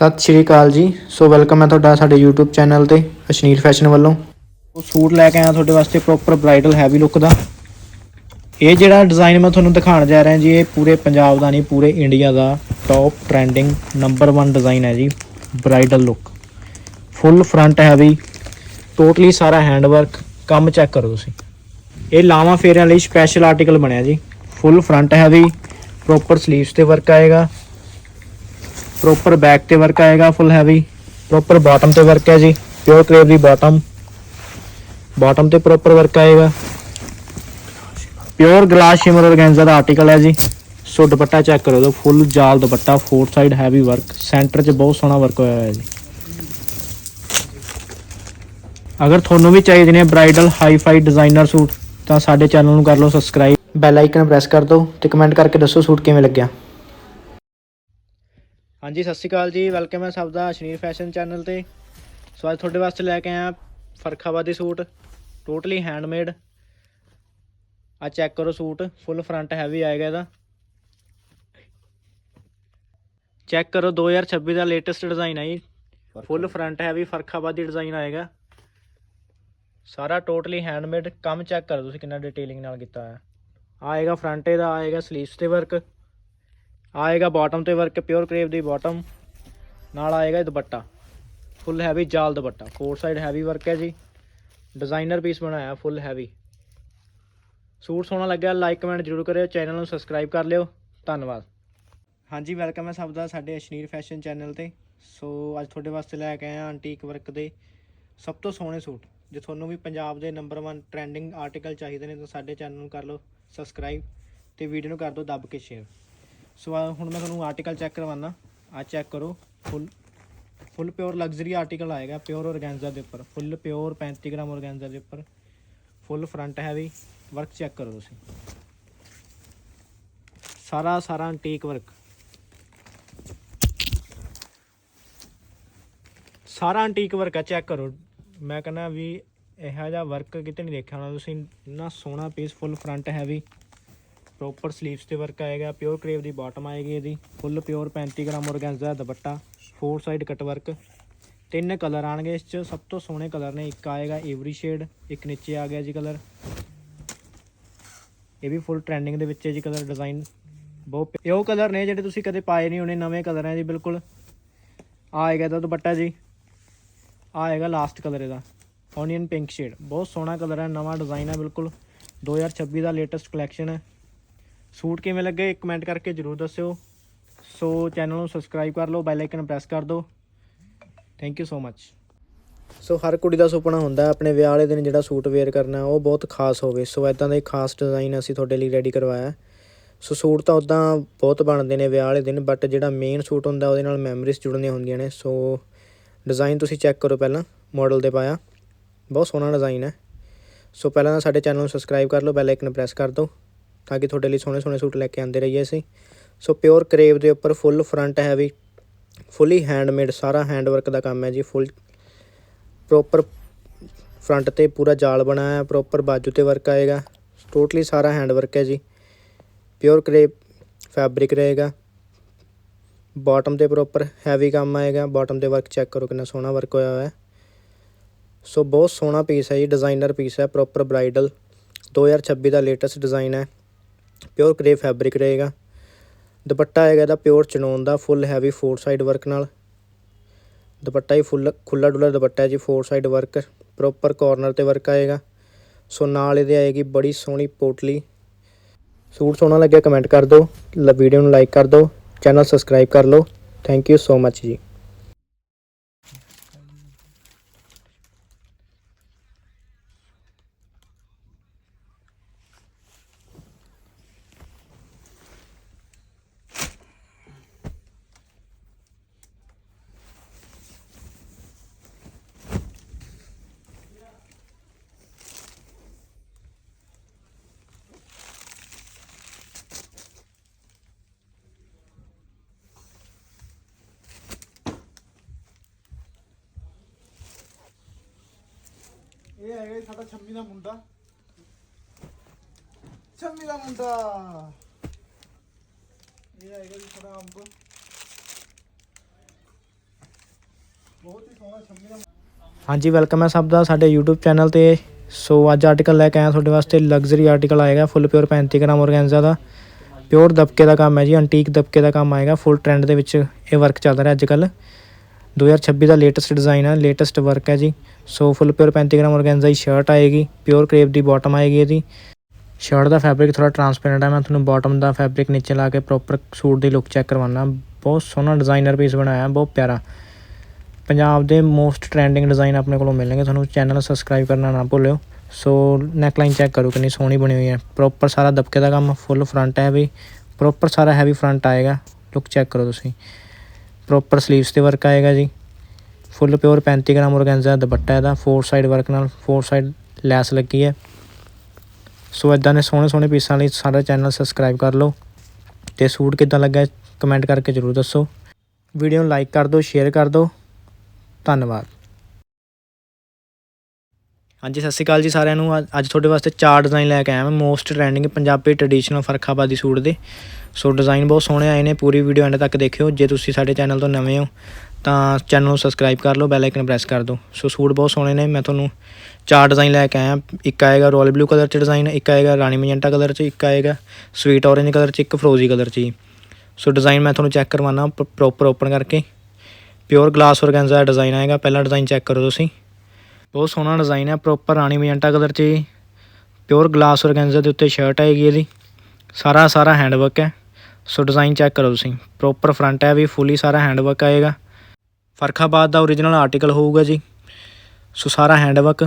ਸਤਿ ਸ਼੍ਰੀ ਅਕਾਲ ਜੀ। ਸੋ ਵੈਲਕਮ ਹੈ ਤੁਹਾਡਾ ਸਾਡੇ YouTube ਚੈਨਲ ਤੇ, ਅਸ਼ਨੀਰ ਫੈਸ਼ਨ ਵੱਲੋਂ। ਉਹ ਸੂਟ ਲੈ ਕੇ ਆਇਆ ਤੁਹਾਡੇ ਵਾਸਤੇ ਪ੍ਰੋਪਰ ਬ੍ਰਾਈਡਲ ਹੈਵੀ ਲੁੱਕ ਦਾ। ਇਹ ਜਿਹੜਾ ਡਿਜ਼ਾਈਨ ਮੈਂ ਤੁਹਾਨੂੰ ਦਿਖਾਉਣ ਜਾ ਰਿਹਾ ਜੀ, ਇਹ ਪੂਰੇ ਪੰਜਾਬ ਦਾ ਨਹੀਂ, ਪੂਰੇ ਇੰਡੀਆ ਦਾ ਟੌਪ ਟ੍ਰੈਂਡਿੰਗ ਨੰਬਰ 1 ਡਿਜ਼ਾਈਨ ਹੈ ਜੀ bridal look full front heavy totally ਸਾਰਾ ਹੈਂਡ ਵਰਕ ਕੰਮ ਚੈੱਕ ਕਰੋ ਤੁਸੀਂ। ਇਹ ਲਾਵਾਂ ਫੇਰਿਆਂ ਲਈ ਸਪੈਸ਼ਲ ਆਰਟੀਕਲ ਬਣਿਆ ਜੀ। Full front heavy proper sleeves ਤੇ ਵਰਕ ਆਏਗਾ। ਪ੍ਰੋਪਰ ਬੈਕ ਤੇ ਵਰਕ ਆਏਗਾ ਫੁੱਲ ਹੈਵੀ ਪ੍ਰੋਪਰ ਬਾਟਮ ਤੇ ਵਰਕ ਹੈ ਜੀ ਪਿਓਰ ਕਰੇਪ ਦੀ ਬਾਟਮ ਬਾਟਮ ਤੇ ਪ੍ਰੋਪਰ ਵਰਕ ਆਏਗਾ। ਪਿਓਰ ਗਲਾਸ ਸ਼ਿਮਰ ਔਰਗੈਂਜ਼ਾ ਦਾ ਆਰਟੀਕਲ ਹੈ ਜੀ। ਸੋ ਦੁਪੱਟਾ ਚੈੱਕ ਕਰੋ ਦੋ ਫੁੱਲ ਜਾਲ dupatta four side heavy work centre 'ਚ ਬਹੁਤ ਸੋਹਣਾ ਵਰਕ ਹੋਇਆ ਹੋਇਆ ਜੀ। ਅਗਰ ਤੁਹਾਨੂੰ ਵੀ ਚਾਹੀਦੇ ਨੇ bridal hi fi designer suit, ਤਾਂ ਸਾਡੇ ਚੈਨਲ ਨੂੰ ਕਰ ਲਓ ਸਬਸਕ੍ਰਾਈਬ ਬੈਲ ਆਈਕਨ ਪ੍ਰੈਸ ਕਰ ਦਿਓ ਤੇ ਕਮੈਂਟ ਕਰਕੇ ਦੱਸੋ ਸੂਟ ਕਿਵੇਂ ਲੱਗਿਆ। ਹਾਂਜੀ ਸਤਿ ਸ਼੍ਰੀ ਅਕਾਲ ਜੀ। ਵੈਲਕਮ ਹੈ ਸਭ ਦਾ ਅਸ਼ਨੀਰ ਫੈਸ਼ਨ ਚੈਨਲ ਤੇ। ਸੋ ਅੱਜ ਤੁਹਾਡੇ ਵਾਸਤੇ ਲੈ ਕੇ ਆਇਆ ਫਰਖਾਬਾਦੀ ਸੂਟ। ਟੋਟਲੀ ਹੈਂਡਮੇਡ ਆ ਚੈੱਕ ਕਰੋ ਸੂਟ। ਫੁੱਲ ਫਰੰਟ ਹੈਵੀ ਆਏਗਾ ਇਹਦਾ। ਚੈੱਕ ਕਰੋ 2026 ਦਾ ਲੇਟੈਸਟ ਡਿਜ਼ਾਈਨ ਹੈ ਜੀ। ਫੁੱਲ ਫਰੰਟ ਹੈਵੀ ਫਰਖਾਬਾਦੀ ਡਿਜ਼ਾਈਨ ਆਏਗਾ। ਸਾਰਾ ਟੋਟਲੀ ਹੈਂਡਮੇਡ ਕੰਮ ਚੈੱਕ ਕਰੋ ਤੁਸੀਂ ਕਿੰਨਾ ਡਿਟੇਲਿੰਗ ਨਾਲ ਕੀਤਾ ਹੈ ਆਏਗਾ ਫਰੰਟ ਇਹਦਾ ਆਏਗਾ ਸਲੀਵਸ ਤੇ ਵਰਕ ਆਏਗਾ ਬਾਟਮ ਤੇ ਵਰਕ ਪਿਓਰ ਕਰੇਪ ਦੀ ਬਾਟਮ ਨਾਲ ਆਏਗਾ ਇਹ ਦੁਪੱਟਾ। ਫੁੱਲ ਹੈਵੀ ਜਾਲ dupatta. Four side heavy work ਹੈ ਜੀ। ਡਿਜ਼ਾਈਨਰ ਪੀਸ ਬਣਾਇਆ ਫੁੱਲ ਹੈਵੀ ਸੂਟ ਸੋਹਣਾ ਲੱਗਿਆ ਲਾਈਕ ਕਮੈਂਟ ਜ਼ਰੂਰ ਕਰਿਓ ਚੈਨਲ ਨੂੰ ਸਬਸਕ੍ਰਾਈਬ ਕਰ ਲਿਓ। ਧੰਨਵਾਦ। ਹਾਂਜੀ ਵੈਲਕਮ ਹੈ ਸਭ ਦਾ ਸਾਡੇ ਅਸ਼ਨੀਰ ਫੈਸ਼ਨ ਚੈਨਲ ਤੇ। ਸੋ ਅੱਜ ਤੁਹਾਡੇ ਵਾਸਤੇ ਲੈ ਕੇ ਆਏ ਹਾਂ ਐਂਟੀਕ ਵਰਕ ਦੇ ਸਭ ਤੋਂ ਸੋਹਣੇ ਸੂਟ। ਜੇ ਤੁਹਾਨੂੰ ਵੀ ਪੰਜਾਬ ਦੇ ਨੰਬਰ 1 ਟ੍ਰੈਂਡਿੰਗ ਆਰਟੀਕਲ ਚਾਹੀਦੇ ਨੇ ਤਾਂ ਸਾਡੇ ਚੈਨਲ ਨੂੰ ਕਰ ਲਓ ਸਬਸਕ੍ਰਾਈਬ ਤੇ ਵੀਡੀਓ ਨੂੰ ਕਰ ਦਿਓ, ਦੱਬ ਕੇ ਸ਼ੇਅਰ ਸੋ ਆਹ ਹੁਣ ਮੈਂ ਤੁਹਾਨੂੰ ਆਰਟੀਕਲ ਚੈੱਕ ਕਰਵਾਉਣਾ ਆ ਚੈੱਕ ਕਰੋ full full pure luxury article ਆਏਗਾ ਪਿਓਰ ਔਰਗੈਂਜ਼ਾ ਦੇ ਉੱਪਰ। ਫੁੱਲ ਪਿਓਰ 35 ਗ੍ਰਾਮ ਔਰਗੈਂਜ਼ਾ ਦੇ ਉੱਪਰ। ਫੁੱਲ ਫਰੰਟ ਹੈ ਵੀ ਵਰਕ ਚੈੱਕ ਕਰੋ ਤੁਸੀਂ। ਸਾਰਾ ਸਾਰਾ ਐਂਟੀਕ ਵਰਕ ਸਾਰਾ ਐਂਟੀਕ ਵਰਕ ਆ ਚੈੱਕ ਕਰੋ। ਮੈਂ ਕਹਿੰਦਾ ਵੀ ਇਹੋ ਜਿਹਾ ਵਰਕ ਕਿਤੇ ਨਹੀਂ ਦੇਖਿਆ ਹੋਣਾ। ਤੁਸੀਂ ਇੰਨਾ ਸੋਹਣਾ piece full front heavy proper sleeves ਤੇ ਵਰਕ ਆਏਗਾ ਪਿਓਰ ਕਰੇਵ ਦੀ ਬਾਟਮ ਆਏਗੀ ਇਹਦੀ ਫੁੱਲ ਪਿਓਰ 35 ਗ੍ਰਾਮ ਔਰਗੈਂਜ਼ਾ ਦਾ dupatta four side cut work ਤਿੰਨ ਕਲਰ ਆਣਗੇ ਇਸ ਚ, ਸਭ ਤੋਂ ਸੋਹਣੇ ਕਲਰ ਨੇ, ਇੱਕ ਆਏਗਾ ਏਵਰੀ ਸ਼ੇਡ ਇੱਕ ਨੀਚੇ ਆ ਗਿਆ ਜੀ ਕਲਰ ਇਹ ਵੀ ਫੁੱਲ ਟ੍ਰੈਂਡਿੰਗ ਦੇ ਵਿੱਚ ਹੈ ਜੀ ਕਲਰ ਡਿਜ਼ਾਈਨ ਬਹੁਤ ਇਹ ਉਹ ਕਲਰ ਨੇ ਜਿਹੜੇ ਤੁਸੀਂ ਕਦੇ ਪਾਏ ਨਹੀਂ ਹੋਣੇ, ਨਵੇਂ ਕਲਰ ਹੈ ਜੀ, ਬਿਲਕੁਲ। ਆ ਆਏਗਾ ਇਹਦਾ ਦੁਪੱਟਾ ਜੀ। ਆ ਆਏਗਾ ਲਾਸਟ ਕਲਰ ਇਹਦਾ ਓਨੀਅਨ ਪਿੰਕ ਸ਼ੇਡ ਬਹੁਤ ਸੋਹਣਾ ਕਲਰ ਹੈ, ਨਵਾਂ ਡਿਜ਼ਾਈਨ ਹੈ, ਬਿਲਕੁਲ। 2026 ਦਾ ਲੇਟੈਸਟ ਕਲੈਕਸ਼ਨ ਹੈ। ਸੂਟ ਕਿਵੇਂ ਲੱਗੇ ਕਮੈਂਟ ਕਰਕੇ ਜਰੂਰ ਦੱਸਿਓ। ਸੋ ਚੈਨਲ ਨੂੰ ਸਬਸਕ੍ਰਾਈਬ ਕਰ ਲਓ ਬੈਲ ਆਈਕਨ ਪ੍ਰੈਸ ਕਰ ਦਿਓ। ਥੈਂਕ ਯੂ ਸੋ ਮੱਚ ਸੋ ਹਰ ਕੁੜੀ ਦਾ ਸੁਪਨਾ ਹੁੰਦਾ ਆਪਣੇ ਵਿਆਹ ਵਾਲੇ ਦਿਨ ਜਿਹੜਾ ਸੂਟ ਵੇਅਰ ਕਰਨਾ, ਉਹ ਬਹੁਤ ਖਾਸ ਹੋਵੇ। ਸੋ ਇਦਾਂ ਦਾ ਇੱਕ ਖਾਸ ਡਿਜ਼ਾਈਨ ਅਸੀਂ ਤੁਹਾਡੇ ਲਈ ਰੈਡੀ ਕਰਵਾਇਆ ਸੋ ਸੂਟ ਤਾਂ ਉਦਾਂ ਬਹੁਤ ਬਣਦੇ ਨੇ ਵਿਆਹ ਵਾਲੇ ਦਿਨ ਬਟ ਜਿਹੜਾ ਮੇਨ ਸੂਟ ਹੁੰਦਾ, ਉਹਦੇ ਨਾਲ ਮੈਮਰੀਜ਼ ਜੁੜਨੀਆਂ ਹੁੰਦੀਆਂ ਨੇ। ਸੋ ਡਿਜ਼ਾਈਨ ਤੁਸੀਂ ਚੈੱਕ ਕਰੋ ਪਹਿਲਾਂ ਮਾਡਲ ਤੇ ਪਾਇਆ। ਬਹੁਤ ਸੋਹਣਾ ਡਿਜ਼ਾਈਨ ਹੈ। ਸੋ ਪਹਿਲਾਂ ਤਾਂ ਸਾਡੇ ਚੈਨਲ ਨੂੰ ਸਬਸਕ੍ਰਾਈਬ ਕਰ ਲਓ ਬੈਲ ਆਈਕਨ ਪ੍ਰੈਸ ਕਰ ਦਿਓ। ਤਾਂ ਕਿ ਤੁਹਾਡੇ ਲਈ ਸੋਹਣੇ ਸੋਹਣੇ ਸੂਟ ਲੈ ਕੇ ਆਉਂਦੇ ਰਹੀਏ ਅਸੀਂ। ਸੋ ਪਿਓਰ ਕਰੇਵ ਦੇ ਉੱਪਰ full front heavy fully handmade ਸਾਰਾ ਹੈਂਡ ਵਰਕ ਦਾ ਕੰਮ ਹੈ ਜੀ ਫੁੱਲ ਪ੍ਰੋਪਰ ਫਰੰਟ ਤੇ ਪੂਰਾ ਜਾਲ ਬਣਾਇਆ ਹੈ ਪ੍ਰੋਪਰ ਬਾਜੂ ਤੇ ਵਰਕ ਆਏਗਾ। ਟੋਟਲੀ ਸਾਰਾ ਹੈਂਡ ਵਰਕ ਹੈ ਜੀ। ਪਿਓਰ ਕਰੇਪ ਫੈਬਰਿਕ ਰਹੇਗਾ। ਬਾਟਮ ਤੇ ਪ੍ਰੋਪਰ ਹੈਵੀ ਕੰਮ ਆਏਗਾ। ਬਾਟਮ ਤੇ ਵਰਕ ਚੈੱਕ ਕਰੋ ਕਿੰਨਾ ਸੋਹਣਾ ਵਰਕ ਹੋਇਆ ਹੋਇਆ ਹੈ। ਸੋ ਬਹੁਤ ਸੋਹਣਾ ਪੀਸ ਹੈ ਜੀ ਡਿਜ਼ਾਈਨਰ ਪੀਸ ਹੈ ਪ੍ਰੋਪਰ ਬ੍ਰਾਈਡਲ 2026 ਦਾ ਲੇਟੈਸਟ ਡਿਜ਼ਾਈਨ ਹੈ। ਪਿਓਰ ਕਰੇਪ ਫੈਬਰਿਕ ਰਹੇਗਾ। ਦੁਪੱਟਾ ਆਏਗਾ ਇਹਦਾ ਪਿਓਰ ਚਨੋਨ ਦਾ full heavy four side work ਨਾਲ। ਦੁਪੱਟਾ ਹੀ ਫੁੱਲ ਖੁੱਲਾ ਡੁੱਲਾ ਦੁਪੱਟਾ ਜੀ four side work proper corner ਤੇ ਵਰਕ ਆਏਗਾ। ਸੋ ਨਾਲ ਇਹਦੇ ਆਏਗੀ ਬੜੀ ਸੋਹਣੀ ਪੋਟਲੀ। ਸੂਟ ਸੋਹਣਾ ਲੱਗਿਆ ਕਮੈਂਟ ਕਰ ਦਿਓ। ਵੀਡੀਓ ਨੂੰ ਲਾਈਕ ਕਰ ਦਿਓ। ਚੈਨਲ ਸਬਸਕ੍ਰਾਈਬ ਕਰ ਲਓ। ਥੈਂਕ ਯੂ ਸੋ ਮੱਚ ਜੀ। ਇਹ ਹੈਗਾ ਜੀ ਸਾਡਾ ਛੰਮੀ ਦਾ ਮੁੰਡਾ। ਛੰਮੀ ਦਾ ਮੁੰਡਾ। ਇਹ ਹੈਗਾ ਜੀ ਸਾਡਾ ਅੰਬ। ਬਹੁਤ ਹੀ ਸੋਹਣਾ ਛੰਮੀ ਦਾ ਹਾਂਜੀ ਵੈਲਕਮ ਹੈ ਸਭ ਦਾ ਸਾਡੇ YouTube ਚੈਨਲ ਤੇ। ਸੋ ਅੱਜ ਆਰਟੀਕਲ ਲੈ ਕੇ ਆਇਆ ਤੁਹਾਡੇ ਵਾਸਤੇ। ਲਗਜ਼ਰੀ ਆਰਟੀਕਲ ਆਏਗਾ ਫੁੱਲ ਪਿਓਰ 35 ਗ੍ਰਾਮ ਔਰਗੈਂਜ਼ਾ ਦਾ। ਪਿਓਰ ਦਬਕੇ ਦਾ ਕੰਮ ਹੈ ਜੀ ਐਂਟੀਕ ਦਬਕੇ ਦਾ ਕੰਮ ਆਏਗਾ ਫੁੱਲ ਟ੍ਰੈਂਡ ਦੇ ਵਿੱਚ ਇਹ ਵਰਕ ਚੱਲ ਰਿਹਾ ਅੱਜ ਕੱਲ੍ਹ 2026 ਦਾ ਲੇਟੈਸਟ ਡਿਜ਼ਾਈਨ ਹੈ ਲੇਟੈਸਟ ਵਰਕ ਹੈ ਜੀ। So full pure 35 gram organza ਦੀ ਸ਼ਰਟ ਆਏਗੀ ਪਿਓਰ ਕਰੇਪ ਦੀ ਬਾਟਮ ਆਏਗੀ ਇਹਦੀ। ਸ਼ਰਟ ਦਾ ਫੈਬਰਿਕ ਥੋੜਾ ਟਰਾਂਸਪੇਰੈਂਟ ਹੈ, ਮੈਂ ਤੁਹਾਨੂੰ ਬਾਟਮ ਦਾ ਫੈਬਰਿਕ ਨੀਚੇ ਲਾ ਕੇ ਪ੍ਰੋਪਰ ਸੂਟ ਦੀ ਲੁੱਕ ਚੈੱਕ ਕਰਵਾਉਣਾ ਬਹੁਤ ਸੋਹਣਾ ਡਿਜ਼ਾਈਨਰ ਪੀਸ ਬਣਾਇਆ, ਬਹੁਤ ਪਿਆਰਾ। ਪੰਜਾਬ ਦੇ ਮੋਸਟ ਟ੍ਰੈਂਡਿੰਗ ਡਿਜ਼ਾਈਨ ਆਪਣੇ ਕੋਲੋਂ ਮਿਲਣਗੇ, ਤੁਹਾਨੂੰ ਚੈਨਲ ਸਬਸਕ੍ਰਾਈਬ ਕਰਨਾ ਨਾ ਭੁੱਲਿਓ। ਸੋ ਨੈਕਲਾਈਨ ਚੈੱਕ ਕਰੋ ਕਿੰਨੀ ਸੋਹਣੀ ਬਣੀ ਹੋਈ ਹੈ। ਪ੍ਰੋਪਰ ਸਾਰਾ ਦਬਕੇ ਦਾ ਕੰਮ ਫੁੱਲ ਫਰੰਟ ਹੈ ਵੀ ਪ੍ਰੋਪਰ ਸਾਰਾ ਹੈਵੀ ਫਰੰਟ ਆਏਗਾ। ਲੁੱਕ ਚੈੱਕ ਕਰੋ ਤੁਸੀਂ। ਪ੍ਰੋਪਰ ਸਲੀਵਸ ਤੇ ਵਰਕ ਆਏਗਾ ਜੀ। Full pure 35 gram organza dupatta ਇਹਦਾ ਫੋਰ ਸਾਈਡ ਵਰਕ ਨਾਲ ਫੋਰ ਸਾਈਡ ਲੈਸ ਲੱਗੀ ਹੈ। ਸੋ ਇਦਾਂ ਦੇ ਸੋਹਣੇ ਸੋਹਣੇ ਪੀਸਾਂ ਲਈ ਸਾਡਾ ਚੈਨਲ ਸਬਸਕ੍ਰਾਈਬ ਕਰ ਲਓ। ਤੇ ਸੂਟ ਕਿੱਦਾਂ ਲੱਗਾ ਕਮੈਂਟ ਕਰਕੇ ਜਰੂਰ ਦੱਸੋ। ਵੀਡੀਓ ਨੂੰ ਲਾਈਕ ਕਰ ਦਿਓ ਸ਼ੇਅਰ ਕਰ ਦਿਓ। ਧੰਨਵਾਦ। ਹਾਂਜੀ, ਸਤਿ ਸ਼੍ਰੀ ਅਕਾਲ ਜੀ ਸਾਰਿਆਂ ਨੂੰ। ਅੱਜ- ਅੱਜ ਤੁਹਾਡੇ ਵਾਸਤੇ ਚਾਰ ਡਿਜ਼ਾਈਨ ਲੈ ਕੇ ਆਇਆ ਮੈਂ। ਮੋਸਟ ਟ੍ਰੈਂਡਿੰਗ ਪੰਜਾਬੀ ਟ੍ਰੈਡੀਸ਼ਨਲ ਫਰਖਾਬਾਦੀ ਸੂਟ ਦੇ। ਸੋ ਡਿਜ਼ਾਈਨ ਬਹੁਤ ਸੋਹਣੇ ਆਏ ਨੇ। ਪੂਰੀ ਵੀਡੀਓ ਐਂਡ ਤੱਕ ਦੇਖਿਓ। ਜੇ ਤੁਸੀਂ ਸਾਡੇ ਚੈਨਲ ਤੋਂ ਨਵੇਂ ਹੋ, ਤਾਂ ਚੈਨਲ ਨੂੰ ਸਬਸਕ੍ਰਾਈਬ ਕਰ ਲਓ ਬੈਲ ਆਈਕਨ ਪ੍ਰੈਸ ਕਰ ਦਿਓ। ਸੋ ਸੂਟ ਬਹੁਤ ਸੋਹਣੇ ਨੇ। ਮੈਂ ਤੁਹਾਨੂੰ ਚਾਰ ਡਿਜ਼ਾਈਨ ਲੈ ਕੇ ਆਇਆ। ਇੱਕ ਆਏਗਾ ਰਾਇਲ ਬਲੂ ਕਲਰ ਚ ਡਿਜ਼ਾਈਨ ਇੱਕ ਆਏਗਾ ਰਾਣੀ ਮਜੰਟਾ ਕਲਰ ਚ, ਇੱਕ ਆਏਗਾ ਸਵੀਟ ਔਰੇਂਜ ਕਲਰ ਚ, ਇੱਕ ਫਰੋਜ਼ੀ ਕਲਰ ਚ ਜੀ। ਸੋ ਡਿਜ਼ਾਈਨ ਮੈਂ ਤੁਹਾਨੂੰ ਚੈੱਕ ਕਰਵਾਉਣਾ ਪ੍ਰੋਪਰ ਓਪਨ ਕਰਕੇ। ਪਿਓਰ ਗਲਾਸ ਔਰਗੈਂਜ਼ਾ ਦਾ ਡਿਜ਼ਾਈਨ ਆਏਗਾ। ਪਹਿਲਾ ਡਿਜ਼ਾਈਨ ਚੈੱਕ ਕਰੋ ਤੁਸੀਂ। ਬਹੁਤ ਸੋਹਣਾ ਡਿਜ਼ਾਈਨ ਹੈ ਪ੍ਰੋਪਰ ਰਾਣੀ ਮਜੰਟਾ ਕਲਰ 'ਚ ਪਿਓਰ ਗਲਾਸ ਔਰਗੈਂਜ਼ਾ ਦੇ ਉੱਤੇ ਸ਼ਰਟ ਆਏਗੀ ਇਹਦੀ। ਸਾਰਾ ਸਾਰਾ ਹੈਂਡ ਵਰਕ ਹੈ ਸੋ ਡਿਜ਼ਾਈਨ ਚੈੱਕ ਕਰੋ ਤੁਸੀਂ। ਪ੍ਰੋਪਰ ਫਰੰਟ ਹੈ ਵੀ ਫੁੱਲੀ ਸਾਰਾ ਹੈਂਡ ਵਰਕ ਆਏਗਾ ਫਰਖਾਬਾਦ ਦਾ origignal ਆਰਟੀਕਲ ਹੋਊਗਾ ਜੀ। ਸੋ ਸਾਰਾ hand work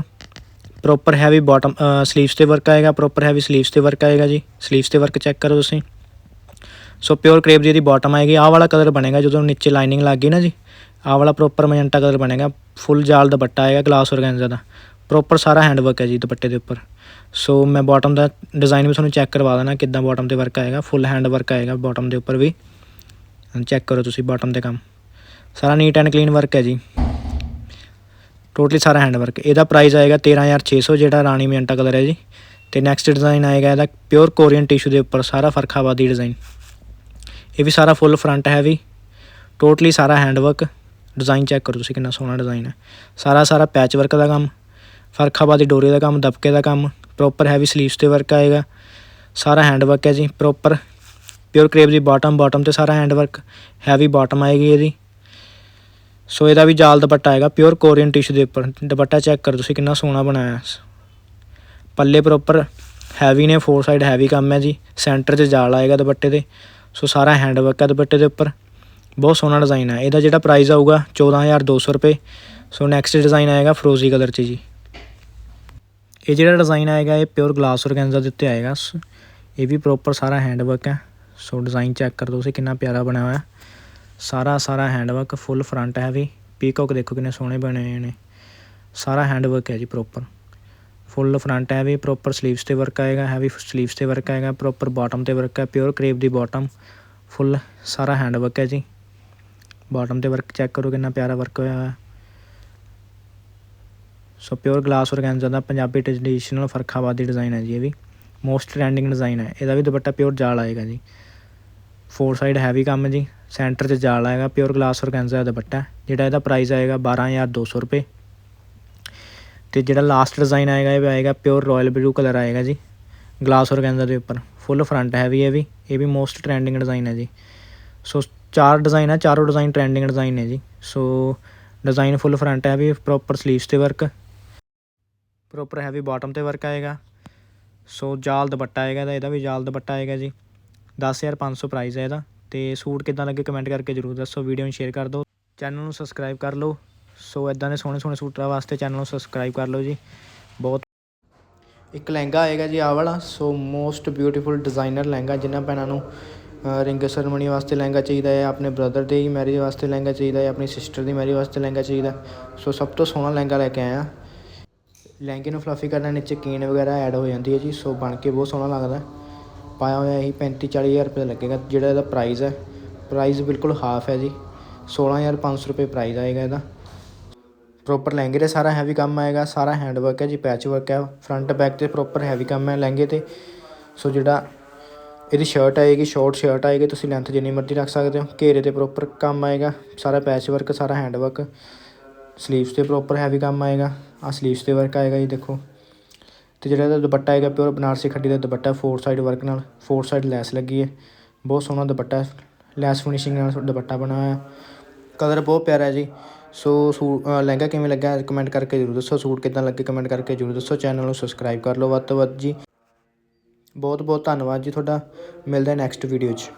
proper heavy bottom sleeves ਤੇ ਵਰਕ ਆਏਗਾ ਪ੍ਰੋਪਰ ਹੈਵੀ ਸਲੀਵਸ ਤੇ ਵਰਕ ਆਏਗਾ ਜੀ। ਸਲੀਵਸ ਤੇ ਵਰਕ ਚੈੱਕ ਕਰੋ ਤੁਸੀਂ। ਸੋ ਪਿਓਰ ਕਰੇਪ ਦੀ ਇਹਦੀ ਬਾਟਮ ਆਏਗੀ, ਆਹ ਵਾਲਾ ਕਲਰ ਬਣੇਗਾ ਜਦੋਂ ਨੀਚੇ ਲਾਈਨਿੰਗ ਲੱਗ ਗਈ ਨਾ ਜੀ। ਆਹ ਵਾਲਾ ਪ੍ਰੋਪਰ ਮਜੰਟਾ ਕਲਰ ਬਣੇਗਾ ਫੁੱਲ ਜਾਲ ਦੁਪੱਟਾ ਆਏਗਾ ਗਲਾਸ ਔਰਗੈਂਜ਼ਾ ਦਾ। ਪ੍ਰੋਪਰ ਸਾਰਾ ਹੈਂਡ ਵਰਕ ਹੈ ਜੀ ਦੁਪੱਟੇ ਦੇ ਉੱਪਰ। ਸੋ ਮੈਂ ਬਾਟਮ ਦਾ ਡਿਜ਼ਾਈਨ ਵੀ ਤੁਹਾਨੂੰ ਚੈੱਕ ਕਰਵਾ ਦੇਣਾ ਕਿੱਦਾਂ ਬਾਟਮ ਤੇ ਵਰਕ ਆਏਗਾ ਫੁੱਲ ਹੈਂਡ ਵਰਕ ਆਏਗਾ ਬਾਟਮ ਦੇ ਉੱਪਰ ਵੀ। ਚੈੱਕ ਕਰੋ ਤੁਸੀਂ ਬਾਟਮ ਦੇ ਕੰਮ। ਸਾਰਾ ਨੀਟ ਐਂਡ ਕਲੀਨ ਵਰਕ ਹੈ ਜੀ। ਟੋਟਲੀ ਸਾਰਾ ਹੈਂਡ ਵਰਕ ਇਹਦਾ ਪ੍ਰਾਈਸ ਆਏਗਾ 13600 ਜਿਹੜਾ ਰਾਣੀ ਮਜੰਟਾ ਕਲਰ ਹੈ ਜੀ। ਤੇ ਨੈਕਸਟ ਡਿਜ਼ਾਈਨ ਆਏਗਾ ਇਹਦਾ ਪਿਓਰ ਕੋਰੀਅਨ ਟਿਸ਼ੂ ਦੇ ਉੱਪਰ, ਸਾਰਾ ਫਰਖਾਬਾਦੀ ਡਿਜ਼ਾਈਨ ਇਹ ਵੀ ਸਾਰਾ ਫੁੱਲ ਫਰੰਟ ਹੈ ਵੀ। ਟੋਟਲੀ ਸਾਰਾ ਹੈਂਡ ਵਰਕ ਡਿਜ਼ਾਈਨ ਚੈੱਕ ਕਰੋ ਤੁਸੀਂ ਕਿੰਨਾ ਸੋਹਣਾ ਡਿਜ਼ਾਈਨ ਹੈ। ਸਾਰਾ ਸਾਰਾ ਪੈਚ ਵਰਕ ਦਾ ਕੰਮ, ਫਰਖਾਬਾਦੀ ਡੋਰੇ ਦਾ ਕੰਮ, ਦਬਕੇ ਦਾ ਕੰਮ ਪ੍ਰੋਪਰ ਹੈਵੀ ਸਲੀਵਸ ਤੇ ਵਰਕ ਆਏਗਾ। ਸਾਰਾ ਹੈਂਡ ਵਰਕ ਹੈ ਜੀ ਪ੍ਰੋਪਰ ਪਿਓਰ ਕਰੇਪ ਦੀ ਬਾਟਮ ਬਾਟਮ ਤੇ ਸਾਰਾ ਹੈਂਡ ਵਰਕ ਹੈਵੀ ਬਾਟਮ ਆਏਗੀ ਇਹਦੀ। ਸੋ ਇਹਦਾ ਵੀ ਜਾਲ ਦੁਪੱਟਾ ਆਏਗਾ ਪਿਓਰ ਕੋਰੀਅਨ ਟਿਸ਼ੂ ਦੇ ਉੱਪਰ। ਦੁਪੱਟਾ ਚੈੱਕ ਕਰੋ ਤੁਸੀਂ ਕਿੰਨਾ ਸੋਹਣਾ ਬਣਾਇਆ। ਪੱਲੇ ਪ੍ਰੋਪਰ ਹੈਵੀ ਨੇ ਫੋਰ ਸਾਈਡ ਹੈਵੀ ਕੰਮ ਹੈ ਜੀ ਸੈਂਟਰ 'ਚ ਜਾਲ ਆਏਗਾ ਦੁਪੱਟੇ ਦੇ ਸੋ ਸਾਰਾ ਹੈਂਡ ਵਰਕ ਹੈ ਦੁਪੱਟੇ ਦੇ ਉੱਪਰ। ਬਹੁਤ ਸੋਹਣਾ ਡਿਜ਼ਾਈਨ ਹੈ। ਇਹਦਾ ਜਿਹੜਾ ਪ੍ਰਾਈਸ ਆਊਗਾ 14200 ਰੁਪਏ। ਸੋ ਨੈਕਸਟ ਡਿਜ਼ਾਈਨ ਆਏਗਾ ਫਰੋਜ਼ੀ ਕਲਰ 'ਚ ਜੀ। ਇਹ ਜਿਹੜਾ ਡਿਜ਼ਾਈਨ ਆਏਗਾ, ਇਹ ਪਿਓਰ ਗਲਾਸ ਔਰਗੈਂਜ਼ਾ ਦੇ ਉੱਤੇ ਆਏਗਾ। ਸ- ਇਹ ਵੀ ਪ੍ਰੋਪਰ ਸਾਰਾ ਹੈਂਡ ਵਰਕ ਹੈ। ਸੋ ਡਿਜ਼ਾਈਨ ਚੈੱਕ ਕਰ ਦਿਓ ਤੁਸੀਂ, ਕਿੰਨਾ ਪਿਆਰਾ ਬਣਿਆ ਹੋਇਆ। ਸਾਰਾ ਸਾਰਾ ਹੈਂਡ ਵਰਕ ਫੁੱਲ ਫਰੰਟ ਹੈ ਵੀ। ਪੀਕੌਕ ਦੇਖੋ ਕਿੰਨੇ ਸੋਹਣੇ ਬਣੇ ਹੋਏ ਨੇ। ਸਾਰਾ ਹੈਂਡ ਵਰਕ ਹੈ ਜੀ ਪ੍ਰੋਪਰ ਫੁੱਲ ਫਰੰਟ ਹੈ ਵੀ ਪ੍ਰੋਪਰ ਸਲੀਵਸ ਤੇ ਵਰਕ ਆਏਗਾ ਹੈਵੀ ਸਲੀਵਸ ਤੇ ਵਰਕ ਆਏਗਾ ਪ੍ਰੋਪਰ ਬਾਟਮ ਤੇ ਵਰਕ ਹੈ ਪਿਓਰ ਕਰੇਪ ਦੀ ਬਾਟਮ ਫੁੱਲ ਸਾਰਾ ਹੈਂਡ ਵਰਕ ਹੈ ਜੀ। ਬਾਟਮ ਤੇ ਵਰਕ ਚੈੱਕ ਕਰੋ ਕਿੰਨਾ ਪਿਆਰਾ ਵਰਕ ਹੋਇਆ ਹੋਇਆ। ਸੋ ਪਿਓਰ ਗਲਾਸ ਔਰਗੈਂਜ਼ਾ ਦਾ ਪੰਜਾਬੀ ਟ੍ਰੈਡੀਸ਼ਨਲ ਫਰਖਾਬਾਦੀ ਡਿਜ਼ਾਈਨ ਹੈ ਜੀ ਇਹ ਵੀ। ਮੋਸਟ ਟ੍ਰੈਂਡਿੰਗ ਡਿਜ਼ਾਈਨ ਹੈ। ਇਹਦਾ ਵੀ ਦੁਪੱਟਾ ਪਿਓਰ ਜਾਲ ਆਏਗਾ ਜੀ। ਫੋਰ ਸਾਈਡ ਹੈਵੀ ਕੰਮ ਜੀ। ਸੈਂਟਰ 'ਚ ਜਾਲ ਆਏਗਾ ਪਿਓਰ ਗਲਾਸ ਔਰਗੈਂਜ਼ਾ ਦਾ ਦੁਪੱਟਾ। ਜਿਹੜਾ ਇਹਦਾ ਪ੍ਰਾਈਸ ਆਏਗਾ 12200 ਰੁਪਏ। ਤੇ ਜਿਹੜਾ ਲਾਸਟ ਡਿਜ਼ਾਈਨ ਆਏਗਾ, ਇਹ ਆਏਗਾ ਪਿਓਰ ਰਾਇਲ ਬਲੂ ਕਲਰ ਆਏਗਾ ਜੀ। ਗਲਾਸ ਔਰਗੈਂਜ਼ਾ ਦੇ ਉੱਪਰ। ਫੁੱਲ ਫਰੰਟ ਹੈਵੀ ਹੈ ਵੀ। ਇਹ ਵੀ ਮੋਸਟ ਟ੍ਰੈਂਡਿੰਗ ਡਿਜ਼ਾਈਨ ਹੈ ਜੀ। ਸੋ ਚਾਰ ਡਿਜ਼ਾਈਨ ਹੈ ਚਾਰੋਂ ਡਿਜ਼ਾਈਨ ਟ੍ਰੈਂਡਿੰਗ ਡਿਜ਼ਾਈਨ ਨੇ ਜੀ। ਸੋ ਡਿਜ਼ਾਈਨ ਫੁੱਲ ਫਰੰਟ ਹੈ ਵੀ ਪ੍ਰੋਪਰ ਸਲੀਵਸ ਤੇ ਵਰਕ ਪ੍ਰੋਪਰ ਹੈਵੀ ਬਾਟਮ ਤੇ ਵਰਕ ਆਏਗਾ। ਸੋ ਜਾਲ ਦੁਪੱਟਾ ਆਏਗਾ ਇਹਦਾ ਇਹਦਾ ਵੀ ਜਾਲ ਦੁਪੱਟਾ ਆਏਗਾ ਜੀ। 10500 ਪ੍ਰਾਈਸ ਹੈ ਇਹਦਾ। ਤੇ ਸੂਟ ਕਿਦਾਂ ਲੱਗੇ ਕਮੈਂਟ ਕਰਕੇ ਜਰੂਰ ਦੱਸੋ ਵੀਡੀਓ ਨੂੰ ਸ਼ੇਅਰ ਕਰ ਦਿਓ। ਚੈਨਲ ਨੂੰ ਸਬਸਕ੍ਰਾਈਬ ਕਰ ਲਓ। ਸੋ ਇਦਾਂ ਦੇ ਸੋਹਣੇ ਸੋਹਣੇ ਸੂਟਾਂ ਵਾਸਤੇ ਚੈਨਲ ਨੂੰ ਸਬਸਕ੍ਰਾਈਬ ਕਰ ਲਓ ਜੀ। ਬਹੁਤ ਇੱਕ ਲਹਿੰਗਾ ਆਏਗਾ ਜੀ ਆਹ ਵਾਲਾ। So most beautiful designer lehenga ਜਿਨ੍ਹਾਂ ਭੈਣਾਂ ਨੂੰ ਰਿੰਗ ਸਰਮਨੀ ਵਾਸਤੇ ਲਹਿੰਗਾ ਚਾਹੀਦਾ ਹੈ, ਆਪਣੇ ਬ੍ਰਦਰ ਦੀ ਮੈਰਿਜ ਵਾਸਤੇ ਲਹਿੰਗਾ ਚਾਹੀਦਾ ਹੈ, ਆਪਣੀ ਸਿਸਟਰ ਦੀ ਮੈਰਿਜ ਵਾਸਤੇ ਲਹਿੰਗਾ ਚਾਹੀਦਾ ਸੋ ਸਭ ਤੋਂ ਸੋਹਣਾ ਲਹਿੰਗਾ ਲੈ ਕੇ ਆਇਆ। ਲਹਿੰਗੇ ਨੂੰ ਫਲਫੀ ਕਰਨਾ, ਨੀਚੇ ਕੀਨ ਵਗੈਰਾ ਐਡ ਹੋ ਜਾਂਦੀ ਹੈ ਜੀ ਸੋ ਬਣ ਕੇ ਬਹੁਤ ਸੋਹਣਾ ਲੱਗਦਾ ਪਾਇਆ ਹੋਇਆ ਇਹੀ 35 40000 ਰੁਪਏ ਦਾ ਲੱਗੇਗਾ, ਜਿਹੜਾ ਇਹਦਾ ਪ੍ਰਾਈਸ ਹੈ। ਪ੍ਰਾਈਸ ਬਿਲਕੁਲ ਹਾਫ ਹੈ ਜੀ। 16500 ਰੁਪਏ ਪ੍ਰਾਈਸ ਆਏਗਾ ਇਹਦਾ। ਪ੍ਰੋਪਰ ਲਹਿੰਗੇ ਤੇ ਸਾਰਾ ਹੈਵੀ ਕੰਮ ਆਏਗਾ, ਸਾਰਾ ਹੈਂਡ ਵਰਕ ਹੈ ਜੀ ਪੈਚ ਵਰਕ ਹੈ। ਫਰੰਟ ਬੈਕ ਤੇ ਪ੍ਰੋਪਰ ਹੈਵੀ ਕੰਮ ਹੈ ਲਹਿੰਗੇ ਤੇ। ਸੋ ਜਿਹੜਾ ਇਹਦੀ ਸ਼ਰਟ ਆਏਗੀ ਸ਼ਾਰਟ ਸ਼ਰਟ ਆਏਗੀ, ਤੁਸੀਂ ਲੈਂਥ ਜਿੰਨੀ ਮਰਜ਼ੀ ਰੱਖ ਸਕਦੇ ਹੋ। ਘੇਰੇ ਤੇ ਪ੍ਰੋਪਰ ਕੰਮ ਆਏਗਾ, ਸਾਰਾ ਪੈਚ ਵਰਕ ਸਾਰਾ ਹੈਂਡ ਵਰਕ ਸਲੀਵਸ ਤੇ ਪ੍ਰੋਪਰ ਹੈਵੀ ਕੰਮ ਆਏਗਾ ਆ ਸਲੀਵਸ ਤੇ ਵਰਕ ਆਏਗਾ ਜੀ, ਦੇਖੋ। ਤੇ ਜਿਹੜਾ ਇਹਦਾ ਦੁਪੱਟਾ ਆਏਗਾ ਪਿਓਰ ਬਨਾਰਸੀ ਖੱਡੀ ਦਾ ਦੁਪੱਟਾ ਫੋਰ ਸਾਈਡ ਵਰਕ ਨਾਲ ਫੋਰ ਸਾਈਡ ਲੈਸ ਲੱਗੀ ਹੈ। ਬਹੁਤ ਸੋਹਣਾ ਦੁਪੱਟਾ, ਲੈਸ ਫਿਨਿਸ਼ਿੰਗ ਨਾਲ ਦੁਪੱਟਾ ਬਣਾਇਆ ਹੋਇਆ। ਕਲਰ ਬਹੁਤ ਪਿਆਰਾ ਹੈ ਜੀ। ਸੋ ਸੂ ਲਹਿੰਗਾ ਕਿਵੇਂ ਲੱਗਾ ਕਮੈਂਟ ਕਰਕੇ ਜ਼ਰੂਰ ਦੱਸੋ। ਸੂਟ ਕਿਦਾਂ ਲੱਗੇ ਕਮੈਂਟ ਕਰਕੇ ਜ਼ਰੂਰ ਦੱਸੋ। ਚੈਨਲ ਨੂੰ ਸਬਸਕ੍ਰਾਈਬ ਕਰ ਲਓ ਵੱਧ ਤੋਂ ਵੱਧ ਜੀ। ਬਹੁਤ ਬਹੁਤ ਧੰਨਵਾਦ ਜੀ ਤੁਹਾਡਾ। ਮਿਲਦੇ ਨੈਕਸਟ ਵੀਡੀਓ 'ਚ।